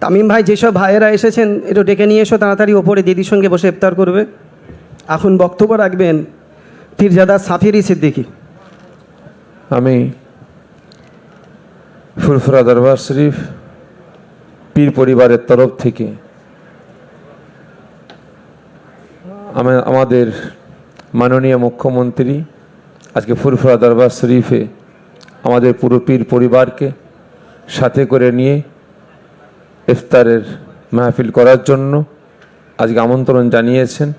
তামিম ভাই, যেসব ভাইয়েরা এসেছেন, একটু ডেকে নিয়ে এসো, তাড়াতাড়ি ওপরে দিদির সঙ্গে বসে ইফতার করবে। এখন বক্তব্য রাখবেন পীরজাদা সাফিরি সিদ্দিকী। আমি ফুরফুরা দরবার শরীফ পীর পরিবারের তরফ থেকে আমা- আমাদের মাননীয় মুখ্যমন্ত্রী আজকে ফুরফুরা দরবার শরীফে আমাদের পুরো পীর পরিবারকে সাথে করে নিয়ে ইফতারের মাহফিল করার জন্য আজকে আমন্ত্রণ জানিয়েছেন।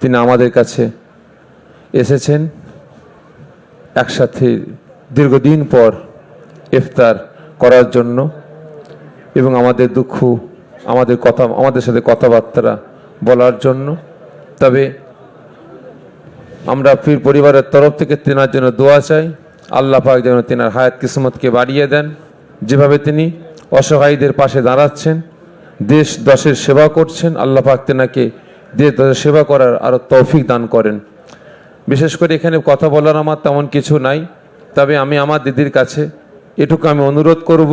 তিনি আমাদের কাছে এসেছেন। একসাথে দীর্ঘদিন পর ইফতার করার জন্য এবং আমাদের দুঃখ, আমাদের কথা, আমাদের সাথে কথাবার্তা বলার জন্য। তবে আমরা পীর পরিবারের তরফ থেকে তেনার জন্য দোয়া চাই। আল্লাহ পাক যেন তেনার হায়াত কিসমতকে বাড়িয়ে দেন। যেভাবে তিনি অসহায়ীদের পাশে দাঁড়াচ্ছেন, দেশ দশের সেবা করছেন, আল্লাহ পাক দেশ দশের সেবা করার আরও তৌফিক দান করেন। বিশেষ করে এখানে কথা বলার আমার তেমন কিছু নাই, তবে আমি আমার দিদির কাছে এটুকু আমি অনুরোধ করব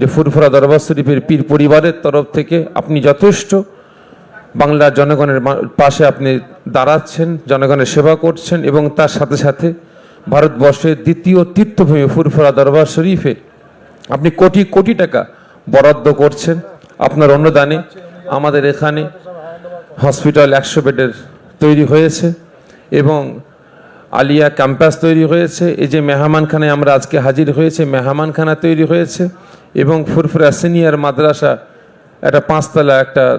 যে ফুরফুরা দরবার শরীফের পীর পরিবারের তরফ থেকে আপনি যথেষ্ট, বাংলার জনগণের পাশে আপনি দাঁড়াচ্ছেন, জনগণের সেবা করছেন এবং তার সাথে সাথে ভারতবর্ষের দ্বিতীয় তীর্থভূমি ফুরফুরা দরবার শরীফে আপনি কোটি কোটি টাকা বরাদ্দ করছেন আপনার অনুদানে আমাদের এখানে হসপিটাল একশো বেডের তৈরি হয়েছে এবং আলিয়া ক্যাম্পাস তৈরি হয়েছে। এই যে মেহমানখানায় আমরা আজকে হাজির হয়েছে, মেহমানখানা তৈরি হয়েছে এবং ফুরফুরা সিনিয়র মাদ্রাসা একটা পাঁচতলা একটা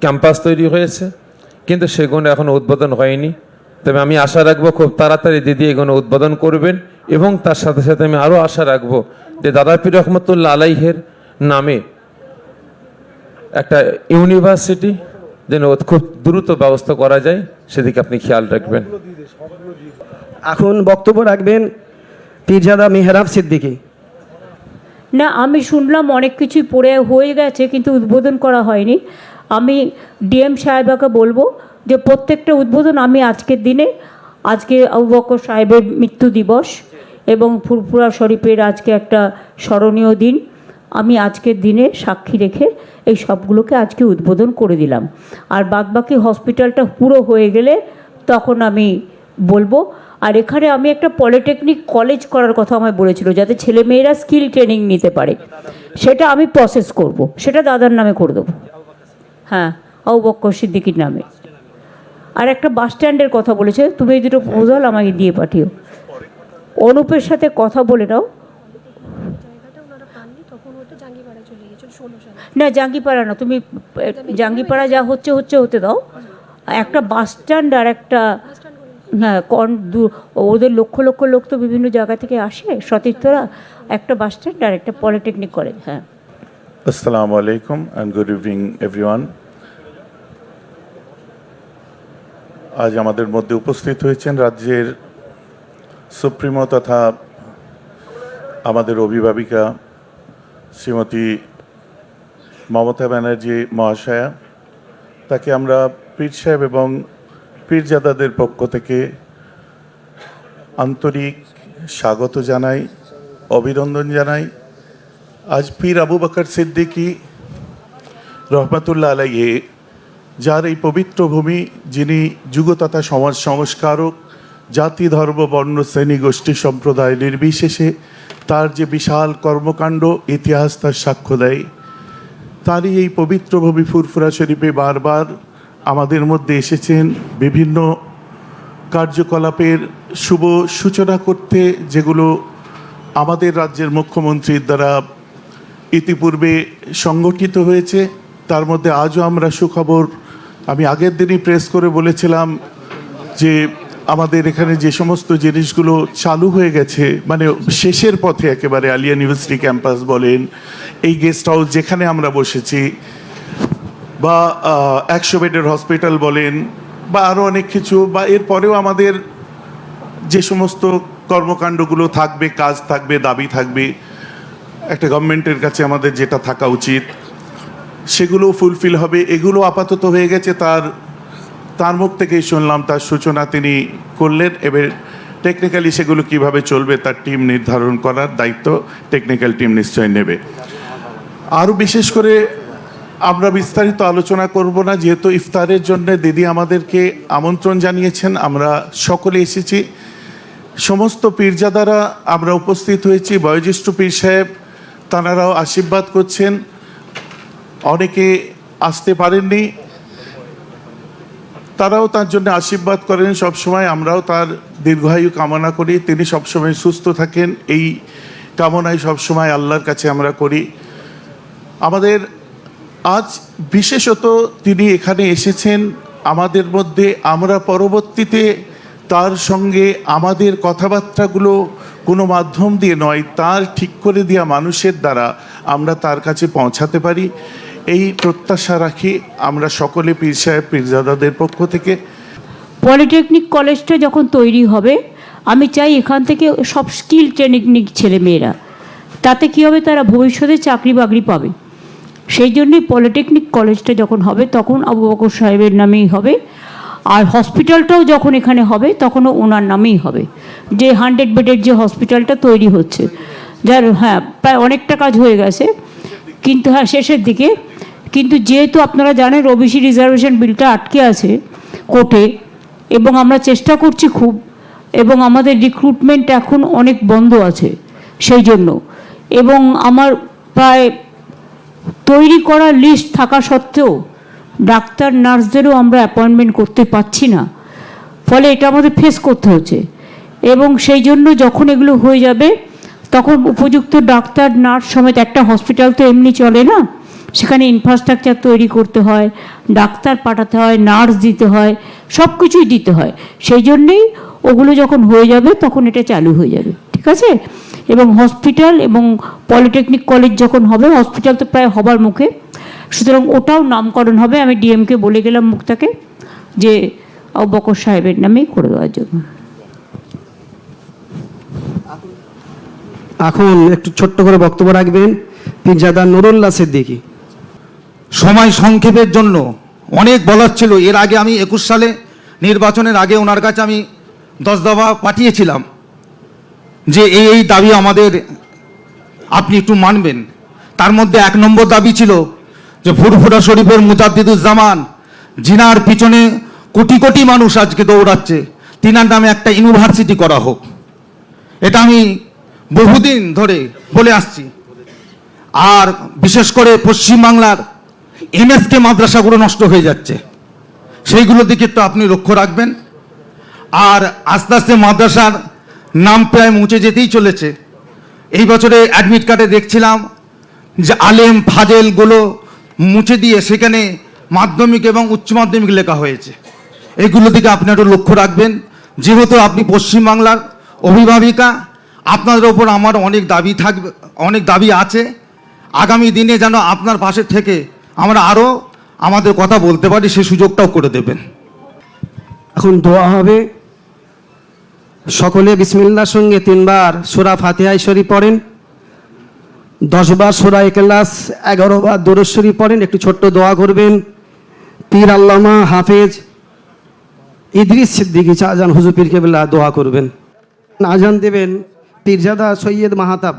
ক্যাম্পাস তৈরি হয়েছে। কিন্তু সেগুলো এখনও উদ্বোধন হয়নি। তবে আমি আশা রাখব খুব তাড়াতাড়ি দিদি এগুলো উদ্বোধন করবেন এবং তার সাথে সাথে আমি আরও আশা রাখব যে দাদাপীর রহমতুল্লাহ আলাইহের নামে একটা ইউনিভার্সিটি যেন খুব দ্রুত ব্যবস্থা করা যায় সেদিকে আপনি খেয়াল রাখবেন। এখন বক্তব্য রাখবেন পীরজাদা মেহরাব সিদ্দিকী। না আমি শুনলাম অনেক কিছুই পড়ে হয়ে গেছে কিন্তু উদ্বোধন করা হয়নি। আমি ডিএম সাহেবাকে বলব যে প্রত্যেকটা উদ্বোধন আমি আজকের দিনে, আজকে আবু সাহেবের মৃত্যু দিবস এবং ফুরফুরা শরীফের আজকে একটা স্মরণীয় দিন, আমি আজকের দিনে সাক্ষী রেখে এই সবগুলোকে আজকে উদ্বোধন করে দিলাম। আর বাদবাকি হসপিটালটা পুরো হয়ে গেলে তখন আমি বলব, আর এখানে আমি একটা পলিটেকনিক কলেজ করার কথা আমায় বলেছিল, যাতে ছেলেমেয়েরা স্কিল ট্রেনিং নিতে পারে। সেটা আমি প্রসেস করব, সেটা দাদার নামে করে দেবো। হ্যাঁ বক্কর সিদ্দিকির নামে। আর একটা বাস স্ট্যান্ডের কথা বলেছে তুমি এই দুটো প্রপোজাল আমাকে দিয়ে পাঠিও। অনুপের সাথে কথা বলে নাও। না জাঙ্গিপাড়া না তুমি জাঙ্গিপাড়া যা হচ্ছে হচ্ছে হতে দাও। একটা বাস স্ট্যান্ড আর একটা হ্যাঁ কন ওদের লক্ষ লক্ষ লোক তো বিভিন্ন জায়গা থেকে আসে সতীর্থরা একটা বাস স্ট্যান্ড আর একটা পলিটেকনিক কলেজ হ্যাঁ। Assalamu alaikum and good evening everyone. আজ আমাদের মধ্যে উপস্থিত হয়েছেন রাজ্যের সুপ্রিমো তথা আমাদের অভিভাবিকা শ্রীমতী মমতা ব্যানার্জি মহাশয়া। তাকে আমরা পীর সাহেব এবং পীরজাদাদের পক্ষ থেকে আন্তরিক স্বাগত জানাই, অভিনন্দন জানাই। আজ পীর আবু বকর সিদ্দিকী রহমতুল্লাহ আলাইয়ে যার এই পবিত্র ভূমি, যিনি যুগ তথা সমাজ সংস্কারক, জাতি, ধর্ম, বর্ণ, শ্রেণি, গোষ্ঠী, সম্প্রদায় নির্বিশেষে তার যে বিশাল কর্মকাণ্ড, ইতিহাস তার সাক্ষ্য দেয়। তারই এই পবিত্র ভূমি ফুরফুরা শরীফে বারবার আমাদের মধ্যে এসেছেন বিভিন্ন কার্যকলাপের শুভ সূচনা করতে, যেগুলো আমাদের রাজ্যের মুখ্যমন্ত্রীর দ্বারা ইতিপূর্বে সংগঠিত হয়েছে। তার মধ্যে আজও আমরা সুখবর আমি আগের দিনই প্রেস করে বলেছিলাম যে আমাদের এখানে যে সমস্ত জিনিসগুলো চালু হয়ে গেছে মানে শেষের পথে একেবারে আলিয়া ইউনিভার্সিটি ক্যাম্পাস বলেন, এই গেস্ট হাউস যেখানে আমরা বসেছি, বা একশো বেডের হসপিটাল বলেন, বা আরও অনেক কিছু, বা এরপরেও আমাদের যে সমস্ত কর্মকাণ্ডগুলো থাকবে, কাজ থাকবে, দাবি থাকবে, একটা গভর্নমেন্টের কাছে আমাদের যেটা থাকা উচিত। সেগুলো ফুলফিল হবে, এগুলো আপাতত হয়ে গেছে, তার তার মুখ থেকেই শুনলাম, তার সূচনা তিনি করলেন, এবার টেকনিক্যালি সেগুলো কীভাবে চলবে, তার টিম নির্ধারণ করার দায়িত্ব টেকনিক্যাল টিম নিশ্চয় নেবে। আরও বিশেষ করে আমরা বিস্তারিত আলোচনা করব না, যেহেতু ইফতারের জন্য দিদি আমাদেরকে আমন্ত্রণ জানিয়েছেন, আমরা সকলে এসেছি। সমস্ত পীরজাদারা আমরা উপস্থিত হয়েছি, বয়োজ্যেষ্ঠ পীর সাহেব তাঁরাও আশীর্বাদ করছেন। অনেকে আসতে পারেননি। তারাও তার জন্য আশীর্বাদ করেন। সবসময় আমরাও তার দীর্ঘায়ু কামনা করি। তিনি সবসময় সুস্থ থাকেন। এই কামনাই সবসময় আল্লাহর কাছে আমরা করি। আমাদের আজ বিশেষত তিনি এখানে এসেছেন। আমাদের মধ্যে আমরা পরবর্তীতে তার সঙ্গে আমাদের কথাবার্তাগুলো কোনো মাধ্যম দিয়ে নয়, তার ঠিক করে দেওয়া মানুষের দ্বারা আমরা তার কাছে পৌঁছাতে পারি। এই প্রত্যাশা রাখি আমরা সকলে পীর সাহেব, পীরজাদাদের পক্ষ থেকে। পলিটেকনিক কলেজটা যখন তৈরি হবে, আমি চাই এখান থেকে সব স্কিল ট্রেনিং ছেলে মেয়েরা তাতে কী হবে তারা ভবিষ্যতে চাকরি বাকরি পাবে। সেই জন্যই পলিটেকনিক কলেজটা যখন হবে, তখন আবু বকর সাহেবের নামেই হবে। আর হসপিটালটাও যখন এখানে হবে, তখনও ওনার নামেই হবে। যে হান্ড্রেড বেডের যে হসপিটালটা তৈরি হচ্ছে, যার হ্যাঁ প্রায় অনেকটা কাজ হয়ে গেছে। কিন্তু হ্যাঁ শেষের দিকে কিন্তু যেহেতু আপনারা জানেন ওবিসি রিজার্ভেশন বিলটা আটকে আছে কোর্টে, এবং আমরা চেষ্টা করছি খুব, এবং আমাদের রিক্রুটমেন্ট এখন অনেক বন্ধ আছে সেই জন্য। এবং আমার প্রায় তৈরি করা লিস্ট থাকা সত্ত্বেও ডাক্তার, নার্সদেরও আমরা অ্যাপয়েন্টমেন্ট করতে পারছি না। ফলে এটা আমাদের ফেস করতে হচ্ছে। এবং সেই জন্য যখন এগুলো হয়ে যাবে, তখন উপযুক্ত ডাক্তার, নার্স সমেত একটা হসপিটাল তো এমনি চলে না? সেখানে ইনফ্রাস্ট্রাকচার তৈরি করতে হয়, ডাক্তার পাঠাতে হয় নার্স দিতে হয় সব কিছুই দিতে হয়। সেই জন্যেই ওগুলো যখন হয়ে যাবে তখন এটা চালু হয়ে যাবে, ঠিক আছে? এবং হসপিটাল এবং পলিটেকনিক কলেজ যখন হবে হসপিটাল তো প্রায় হবার মুখে। সুতরাং ওটাও নামকরণ হবে, আমি ডিএমকে বলে গেলাম মুখটাকে যে বকর সাহেবের নামেই করে দেওয়ার জন্য। এখন একটু ছোট্ট করে বক্তব্য রাখবেন পীরজাদা নুরুল্লাহ সিদ্দিকী। সময় সংক্ষেপের জন্য অনেক বলার ছিল। এর আগে আমি একুশ সালে নির্বাচনের আগে ওনার কাছে আমি দশ দফা পাঠিয়েছিলাম যে এই এই দাবি আমাদের আপনি একটু মানবেন। তার মধ্যে এক নম্বর দাবি ছিল যে ফুরফুরা শরীফের মুজাদ্দিদুজ্জামান জিনার পিছনে কোটি কোটি মানুষ আজকে দৌড়াচ্ছে। তিনার নামে একটা ইউনিভার্সিটি করা হোক। এটা আমি বহুদিন ধরে বলে আসছি। আর বিশেষ করে পশ্চিমবাংলার এমএসকে মাদ্রাসাগুলো নষ্ট হয়ে যাচ্ছে। সেইগুলো দিকে একটু আপনি লক্ষ্য রাখবেন। আর আস্তে আস্তে মাদ্রাসার নাম প্রায় মুছে যেতেই চলেছে। এই বছরে অ্যাডমিট কার্ডে দেখছিলাম যে আলেম ফাজেলগুলো মুছে দিয়ে সেখানে মাধ্যমিক এবং উচ্চ মাধ্যমিক লেখা হয়েছে। এগুলো দিকে আপনি একটু লক্ষ্য রাখবেন। যেহেতু আপনি পশ্চিমবাংলার অভিভাবিকা, আপনাদের ওপর আমার অনেক দাবি থাকবে, অনেক দাবি আছে। আগামী দিনে যেন আপনার পাশে থেকে আমরা আরও আমাদের কথা বলতে পারি, সে সুযোগটাও করে দেবেন। এখন দোয়া হবে। সকলে বিসমিল্লার সঙ্গে তিনবার সোরা ফাতিহাই শরীফ পড়েন। দশবার সোরা একেলাস এগারো বার দরশ্বরী পড়েন। একটু ছোট্ট দোয়া করবেন। পীর আল্লামা হাফেজ ইদ্রিস সিদ্দিকি শাহজান হুজুর পীর কেবলা দোয়া করবেন। আজান দেবেন পীরজাদা সৈয়দ মাহাতাব।